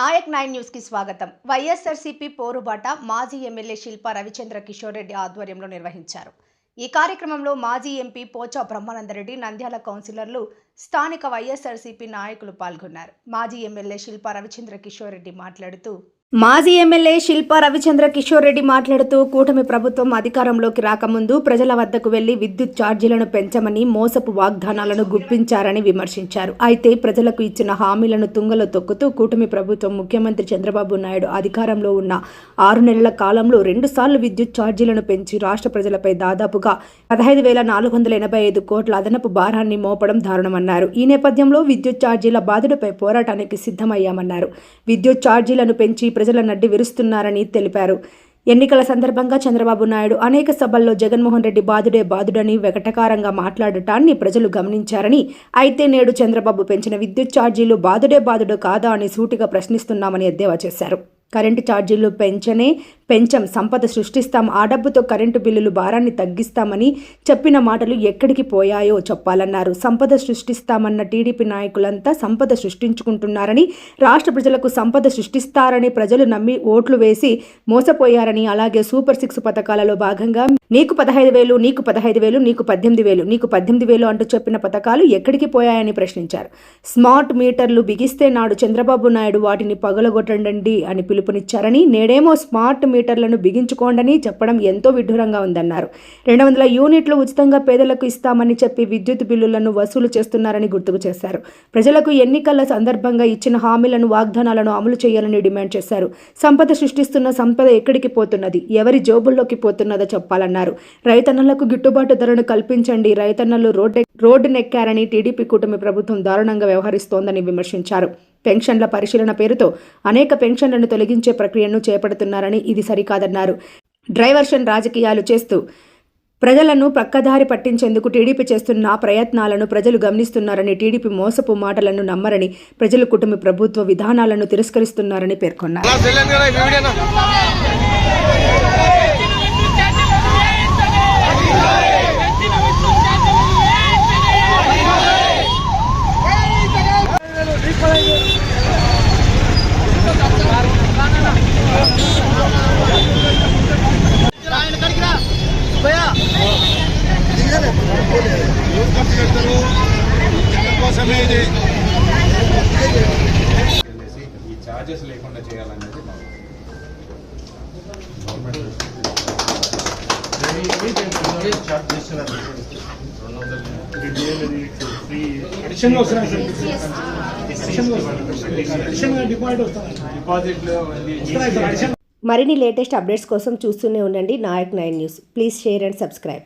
Naik nine న్యూస్కి స్వాగతం. వైఎస్ఆర్సీపీ పోరుబాట మాజీ ఎమ్మెల్యే శిల్ప రవిచంద్ర కిషోర్ రెడ్డి ఆధ్వర్యంలో నిర్వహించారు. ఈ కార్యక్రమంలో మాజీ ఎంపీ పోచా బ్రహ్మానందరెడ్డి నంద్యాల కౌన్సిలర్లు స్థానిక వైఎస్ఆర్సీపీ నాయకులు పాల్గొన్నారు. మాజీ ఎమ్మెల్యే శిల్ప రవిచంద్ర కిషోర్ రెడ్డి మాట్లాడుతూ మాజీ ఎమ్మెల్యే శిల్పా రవిచంద్ర కిషోర్ రెడ్డి మాట్లాడుతూ కూటమి ప్రభుత్వం అధికారంలోకి రాకముందు ప్రజల వద్దకు వెళ్ళి విద్యుత్ ఛార్జీలను పెంచమని మోసపు వాగ్దానాలను గుప్పించారని విమర్శించారు. అయితే ప్రజలకు ఇచ్చిన హామీలను తుంగలో తొక్కుతూ కూటమి ప్రభుత్వం ముఖ్యమంత్రి చంద్రబాబు నాయుడు అధికారంలో ఉన్న ఆరు నెలల కాలంలో రెండుసార్లు విద్యుత్ ఛార్జీలను పెంచి రాష్ట్ర ప్రజలపై దాదాపుగా పదహైదు వేల నాలుగు వందల ఎనభై ఐదు కోట్ల అదనపు భారాన్ని మోపడం దారుణమన్నారు. ఈ నేపథ్యంలో విద్యుత్ ఛార్జీల బాధుడిపై పోరాటానికి సిద్ధమయ్యామన్నారు. విద్యుత్ ఛార్జీలను పెంచి ప్రజల నడ్డి విరుస్తున్నారని తెలిపారు. ఎన్నికల సందర్భంగా చంద్రబాబు నాయుడు అనేక సభల్లో జగన్మోహన్ రెడ్డి బాధుడే బాధుడని వెకటకారంగా మాట్లాడటాన్ని ప్రజలు గమనించారని అయితే నేడు చంద్రబాబు పెంచిన విద్యుత్ ఛార్జీలు బాధుడే బాధుడు కాదా అని సూటిగా ప్రశ్నిస్తున్నామని ఎద్దేవా చేశారు. కరెంటు ఛార్జీలు పెంచనే పెంచం సంపద సృష్టిస్తాం ఆ డబ్బుతో కరెంటు బిల్లులు భారాన్ని తగ్గిస్తామని చెప్పిన మాటలు ఎక్కడికి పోయాయో చెప్పాలన్నారు. సంపద సృష్టిస్తామన్న టీడీపీ నాయకులంతా సంపద సృష్టించుకుంటున్నారని రాష్ట్ర ప్రజలకు సంపద సృష్టిస్తారని ప్రజలు నమ్మి ఓట్లు వేసి మోసపోయారని అలాగే సూపర్ సిక్స్ పథకాలలో భాగంగా నీకు పదహైదు వేలు నీకు పదహైదు వేలు నీకు పద్దెనిమిది వేలు నీకు పద్దెనిమిది వేలు అంటూ చెప్పిన పథకాలు ఎక్కడికి పోయాయని ప్రశ్నించారు. స్మార్ట్ మీటర్లు బిగిస్తే నాడు చంద్రబాబు నాయుడు వాటిని పగలగొట్టండి అని పిలుపునిచ్చారని నేడేమో స్మార్ట్ మీటర్లను బిగించుకోండని చెప్పడం ఎంతో విడ్డూరంగా ఉందన్నారు. రెండు వందల యూనిట్లు ఉచితంగా పేదలకు ఇస్తామని చెప్పి విద్యుత్ బిల్లులను వసూలు చేస్తున్నారని గుర్తుకు చేశారు. ప్రజలకు ఎన్నికల సందర్భంగా ఇచ్చిన హామీలను వాగ్దానాలను అమలు చేయాలని డిమాండ్ చేశారు. సంపద సృష్టిస్తున్న సంపద ఎక్కడికి పోతున్నది? ఎవరి జోబుల్లోకి పోతున్నదో చెప్పాలన్నారు. రైతన్నలకు గిట్టుబాటు ధరను కల్పించండి. రైతన్నలు రోడ్డు రోడ్డునెక్కారని టీడీపీ కూటమి ప్రభుత్వం దారుణంగా వ్యవహరిస్తోందని విమర్శించారు. పెన్షన్ల పరిశీలన పేరుతో అనేక పెన్షన్లను తొలగించే ప్రక్రియను చేపడుతున్నారని ఇది సరికాదన్నారు. డ్రైవర్షన్ రాజకీయాలు చేస్తూ ప్రజలను ప్రక్కదారి పట్టించేందుకు టీడీపీ చేస్తున్న ప్రయత్నాలను ప్రజలు గమనిస్తున్నారని టీడీపీ మోసపు మాటలను నమ్మరని ప్రజలు కుటుంబ ప్రభుత్వ విధానాలను తిరస్కరిస్తున్నారని పేర్కొన్నారు. తెలంగాణ ఈ వీడియోనా కోసమే ఇది వెళ్ళేసి ఈ ఛార్జెస్ లేకుండా చేయాలనేది మరిన్ని లేటెస్ట్ అప్డేట్స్ కోసం చూస్తూనే ఉండండి Nayak nine news. Please share and subscribe